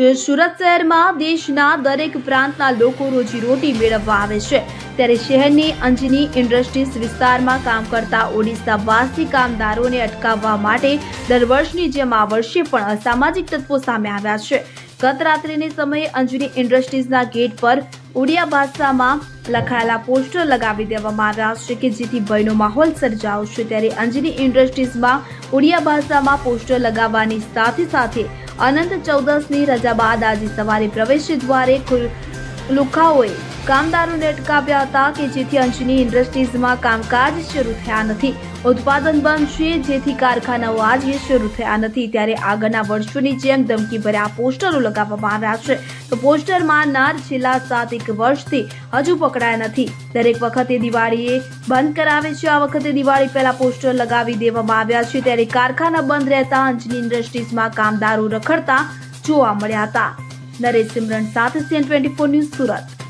સુરત શહેરમાં દેશના દરેક પ્રાંતના લોકો રોજીરોટી મેળવવા આવે છે. ત્યારે શહેરની અંજની ઇન્ડસ્ટ્રીઝ વિસ્તારમાં કામ કરતા ઓડિશાવાસી કામદારોને અટકાવવા માટે દર વર્ષની જેમ આ વર્ષે પણ અસામાજિક તત્વો સામે આવ્યા છે. ગત રાત્રિને સમયે અંજની ઇન્ડસ્ટ્રીઝના ગેટ પર ઉડિયા ભાષામાં લખાયેલા પોસ્ટર લગાવી દેવામાં આવ્યા છે કે જેથી ભયનો માહોલ સર્જાયો છે. ત્યારે અંજની ઇન્ડસ્ટ્રીઝમાં ઉડિયા ભાષામાં પોસ્ટર લગાવવાની સાથે સાથે અનંત ચૌદસની રજા બાદ આજે સવારે પ્રવેશ દ્વારે લુખાઓએ કામદારોને અટકાવ્યા હતા કે જેથી અંજની ઇન્ડસ્ટ્રીઝમાં કામકાજ શરૂ થયા નથી. ઉત્પાદન બંધ છે, જેથી કારખાનાઓ આજે શરૂ થયા નથી. ત્યારે આગળના વર્ષોની જેમ ધમકી ભર્યા પોસ્ટરો લગાવવામાં આવ્યા છે. તો પોસ્ટર મારનાર છેલ્લા સાત એક વર્ષથી હજુ પકડાયા નથી. દરેક વખતે દિવાળીએ બંધ કરાવે છે. આ વખતે દિવાળી પહેલા પોસ્ટર લગાવી દેવામાં આવ્યા છે. ત્યારે કારખાના બંધ રહેતા અંજની ઇન્ડસ્ટ્રીઝમાં કામદારો રખડતા જોવા મળ્યા હતા. નરેશ સિમરન સાથે CN twenty four news Surat.